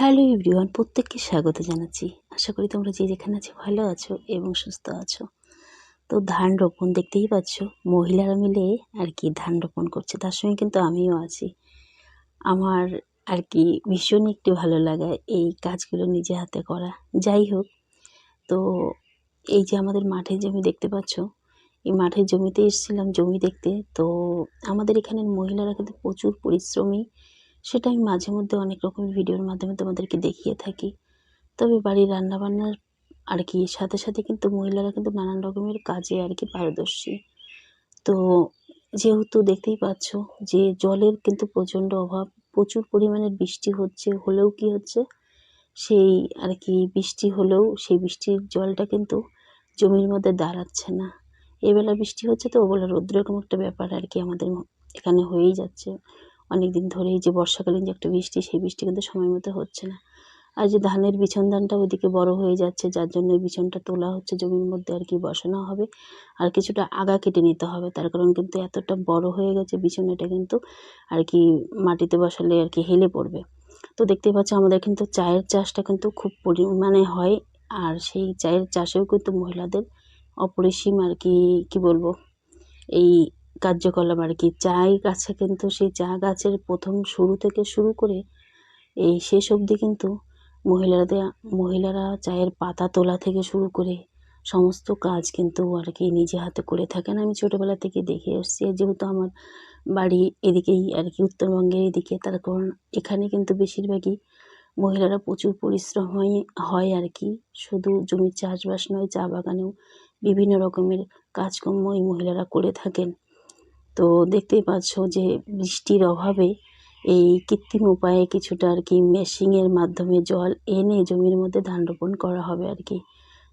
Hello everyone প্রত্যেককে স্বাগত জানাচ্ছি। আশা করি তোমরা যে যেখানে আছো, ভালো আছো এবং সুস্থ আছো। তো ধান রোপণ দেখতেই পাচ্ছ, মহিলারা মিলে আর কি ধান রোপণ করছে। তার সঙ্গে কিন্তু আমিও আছি। আমার আর কি ভীষণ একটু ভালো লাগা এই কাজগুলো নিজে হাতে করা। যাই হোক, তো এই যে আমাদের মাঠের জমি দেখতে পাচ্ছ, এই মাঠের জমিতে এসেছিলাম জমি দেখতে। তো আমাদের এখানের মহিলারা কিন্তু প্রচুর পরিশ্রমী। সেটা আমি মাঝে মধ্যে অনেক রকমের ভিডিওর মাধ্যমে তোমাদেরকে দেখিয়ে থাকি। তবে বাড়ির রান্নাবান্নার আর কি সাথে সাথে কিন্তু মহিলারা কিন্তু নানান রকমের কাজে আর কি পারদর্শী। তো যেহেতু দেখতেই পাচ্ছ যে জলের কিন্তু প্রচণ্ড অভাব, প্রচুর পরিমাণের বৃষ্টি হচ্ছে, হলেও কি হচ্ছে? সেই আর কি বৃষ্টি হলেও সেই বৃষ্টির জলটা কিন্তু জমির মধ্যে দাঁড়াচ্ছে না। এবেলা বৃষ্টি হচ্ছে তো, ওবেলা রৌদ্র একটা ব্যাপার আর কি আমাদের এখানে হয়েই যাচ্ছে। অনেক দিন ধরেই যে বর্ষাকালীন যে একটা বৃষ্টি, সেই বৃষ্টি কিন্তু সময় মতো হচ্ছে না। আর যে ধানের বিছন ধানটা ওইদিকে বড় হয়ে যাচ্ছে, যার জন্য ওই বিছনটা তোলা হচ্ছে, জমির মধ্যে আর কি বসানো হবে। আর কিছুটা আগা কেটে নিতে হবে, তার কারণ কিন্তু এতটা বড় হয়ে গেছে বিছন এটা কিন্তু আর কি মাটিতে বসালে আর কি হেলে পড়বে। তো দেখতেই পাচ্ছ আমাদের কিন্তু চায়ের চাষটা কিন্তু খুব পরিমাণে হয়, আর সেই চায়ের চাষেও কিন্তু মহিলাদের অপরিসীম আর কি, কী বলব, এই কার্যকলাপ আর কি। চায় গাছে কিন্তু সেই চা গাছের প্রথম শুরু থেকে শুরু করে এই শেষ অবধি কিন্তু মহিলাদের মহিলারা চায়ের পাতা তোলা থেকে শুরু করে সমস্ত কাজ কিন্তু আর কি নিজে হাতে করে থাকেন। আমি ছোটোবেলা থেকে দেখে এসেছি। যেহেতু আমার বাড়ি এদিকেই আর কি, উত্তরবঙ্গের এদিকে, তার কারণ এখানে কিন্তু বেশিরভাগই মহিলারা প্রচুর পরিশ্রম হয় হয় আর কি। শুধু জমির চাষবাস নয়, চা বাগানেও বিভিন্ন রকমের কাজকর্ম এই মহিলারা করে থাকেন। তো দেখতেই পাচ্ছ যে বৃষ্টির অভাবে এই কৃত্রিম উপায়ে কিছুটা আর কি মেশিনের মাধ্যমে জল এনে জমির মধ্যে ধান রোপণ করা হবে আর কি।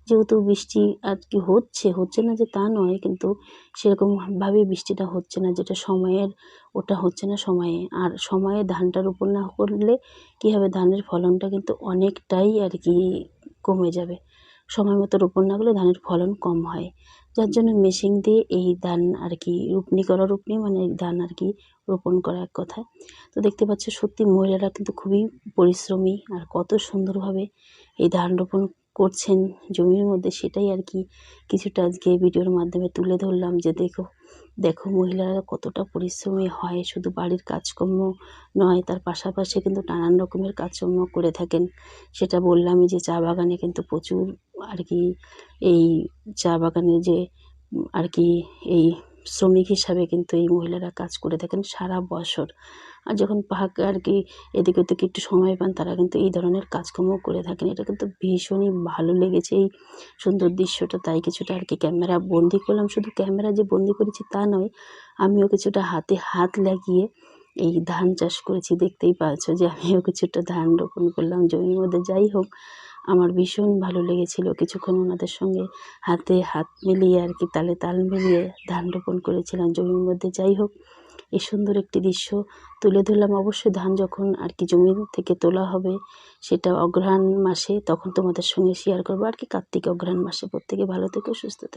যেহেতু বৃষ্টি আর কি হচ্ছে হচ্ছে না যে তা নয়, কিন্তু সেরকমভাবে বৃষ্টিটা হচ্ছে না, যেটা সময়ের, ওটা হচ্ছে না সময়ে। আর সময়ে ধানটা রোপণ না করলে কী হবে ধানের ফলনটা কিন্তু অনেকটাই আর কি কমে যাবে। সময় মতো রোপণ না করলে ধানের ফলন কম হয়। যার জন্য মেশিন দিয়ে এই ধান আর কি রুপনি করা রুপনি মানে ধান আর কি রোপণ করা এক কথা। তো দেখতে পাচ্ছ সত্যি মহিলারা কিন্তু খুবই পরিশ্রমী আর কত সুন্দরভাবে এই ধান রোপণ করছেন জমির মধ্যে সেটাই আর কি। কিছুটা আজকে ভিডিওর মাধ্যমে তুলে ধরলাম যে দেখো দেখো মহিলারা কতটা পরিশ্রমী হয়, শুধু বাড়ির কাজকর্ম নয়, তার পাশাপাশি কিন্তু নানান রকমের কাজকর্ম করে থাকেন। সেটা বললামই যে চা বাগানে কিন্তু প্রচুর আর কি এই চা বাগানে যে আর কি এই শ্রমিক হিসাবে কিন্তু এই মহিলারা কাজ করে থাকেন সারা বছর। আর যখন পাহাড়ে আর কি এদিক ওদিকে একটু সময় পান, তারা কিন্তু এই ধরনের কাজকর্ম করে থাকেন। এটা কিন্তু ভীষণই ভালো লেগেছে এই সুন্দর দৃশ্যটা। তাই কিছুটা আর কি ক্যামেরা বন্দি করলাম। শুধু ক্যামেরা যে বন্দি করেছি তা নয়, আমিও কিছুটা হাতে হাত লাগিয়ে এই ধান চাষ করেছি। দেখতেই পাচ্ছ যে আমিও কিছুটা ধান রোপণ করলাম জমির মধ্যে। যাই হোক আমার ভীষণ ভালো লেগেছিল। কিছুক্ষণ ওনাদের সঙ্গে হাতে হাত মিলিয়ে আর কি তালে তাল মিলিয়ে ধান রোপণ করেছিলাম জমির মধ্যে। যাই হোক এই সুন্দর একটি দৃশ্য। তুলে ধরলাম অবশ্যই ধান যখন আর কি জমি থেকে তোলা হবে সেটা অগ্রহায়ণ মাসে, তখন তোমাদের সঙ্গে শেয়ার করব। আর কি কার্তিক অগ্রহায়ণ মাসে। প্রত্যেকে ভালো থেকো, সুস্থ থেকো।